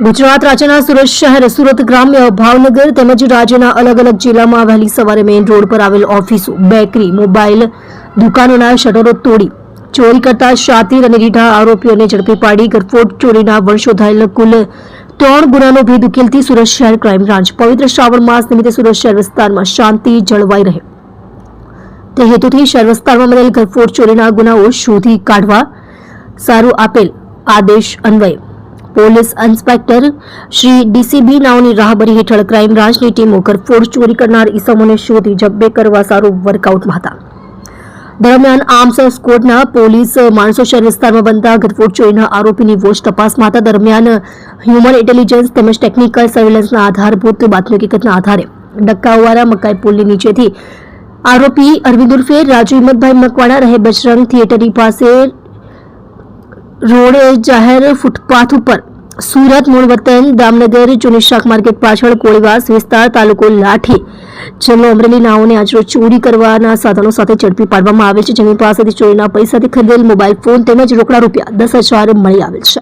ગુજરાત રાજ્યના સુરત શહેર, સુરત ગ્રામ્ય, ભાવનગર તેમજ રાજ્યના અલગ અલગ જિલ્લામાં વહેલી સવારે મેઇન રોડ પર આવેલ ઓફિસો બેકરી મોબાઈલ દુકાનોના શટરો તોડી. ચોરી કરતા શાતીર અને રીઢા આરોપીઓને ઝડપી પાડી. ગરફોડ ચોરીના વર્ષો થયેલ કુલ ત્રણ ગુનાનો ભેદ ઉકેલતી સુરત શહેર ક્રાઇમ બ્રાન્ચ. પવિત્ર શ્રાવણ માસ નિમિત્તે સુરત શહેર વિસ્તારમાં શાંતિ જળવાઈ રહે. તે હેતુથી શહેર વિસ્તારમાં મળેલ ગરફોડ ચોરીના ગુનાઓ શોધી કાઢવા સારું આપેલ આદેશ અન્વયે. પોલીસ ઇન્સ્પેક્ટર શ્રી ડીસીબી નાઓની રાહબરી હેઠળ ક્રાઇમ બ્રાન્ચની ટીમો ઘરફોડ ચોરી કરનાર ઇસમોને શોધી જબ્બે કરવા સારું વર્કઆઉટમાં હતા. દરમિયાન આર્મ્સ સ્કોડના પોલીસ માણસો શહેર વિસ્તારમાં બનતા ઘરફોડ ચોરીના આરોપીની વોચ તપાસમાં હતા. દરમિયાન હ્યુમન ઇન્ટેલિજન્સ તેમજ ટેકનિકલ સર્વેલન્સના આધારભૂત બાતમી હકીકતના આધારે ડક્કાવાળા મકાઈ પુલની નીચેથી આરોપી અરવિંદ ઉર્ફે રાજુ હિંમતભાઈ મકવાણા રહે બજરંગ થિયેટરની પાસે રોડ જાહેર ફૂટપાથ ઉપર સુરત મૂળ વતન દામનગર જૂની શાક માર્કેટ પાછળ કોળીવાસ વિસ્તાર તાલુકો લાઠી, જેમાં અમરેલી નાઓને આજરોજ ચોરી કરવાના સાધનો સાથે ઝડપી પાડવામાં આવે છે. જેની પાસેથી ચોરીના પૈસાથી ખરીદેલ મોબાઈલ ફોન તેમજ રોકડા રૂપિયા દસ હજાર મળી આવેલ છે.